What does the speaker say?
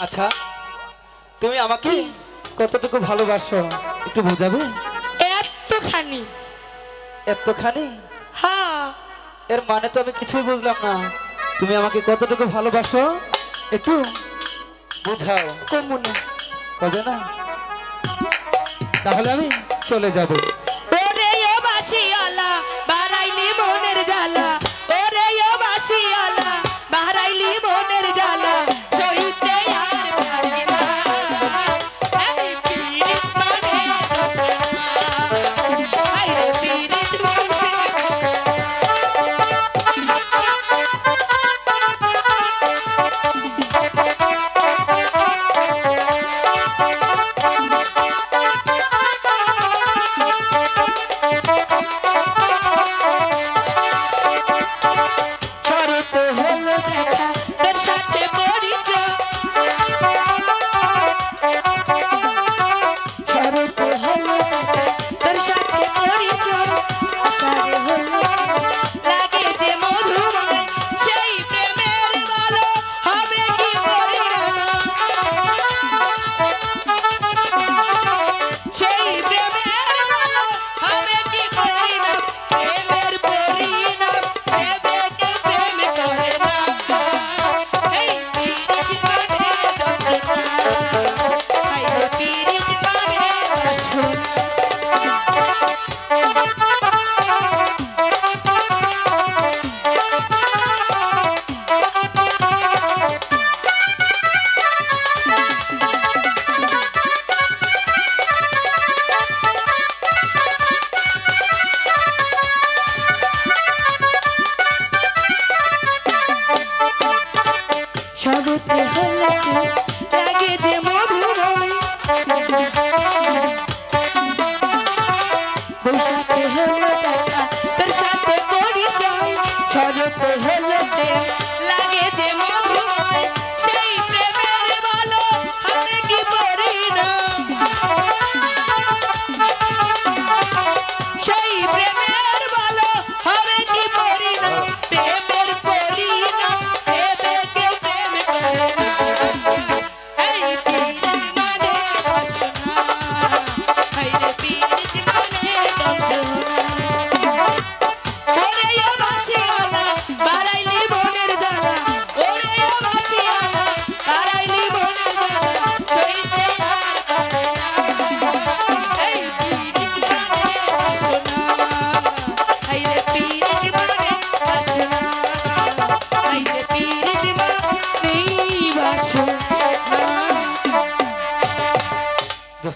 আচ্ছা তুমি আমাকে কতটুকু ভালোবাসো একটু বোঝাবে? এতখানি। এতখানি? হ্যাঁ। এর মানে তো আমি কিছুই বুঝলাম না। তুমি আমাকে কতটুকু ভালোবাসো একটু বোঝাও। কমুনা। কবে না তাহলে আমি চলে যাব। Thank you. be